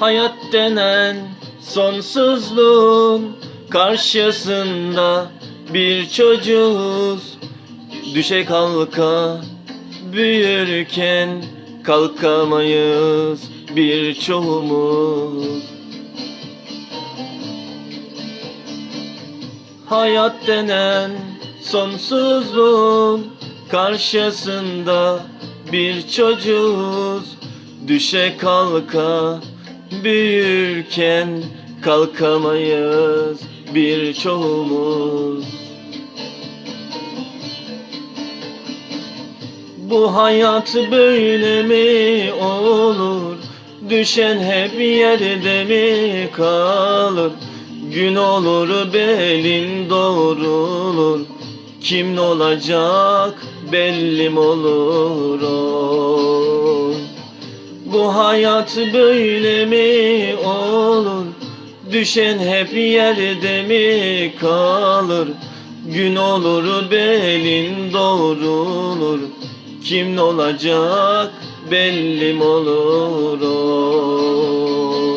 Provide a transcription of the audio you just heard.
Hayat denen sonsuzluğun karşısında bir çocuğuz. Düşe kalka büyürken kalkamayız. Birçoğumuz Hayat denen sonsuzluğun karşısında bir çocuğuz. Düşe kalka büyürken kalkamayız birçoğumuz Bu hayat böyle mi olur? Düşen hep yerde mi kalır? Gün olur belin doğrulur Kim olacak belli mi olur o? Bu hayat böyle mi olur? Düşen hep yerde mi kalır? Gün olur belin doğrulur Kim olacak belli mi olur o?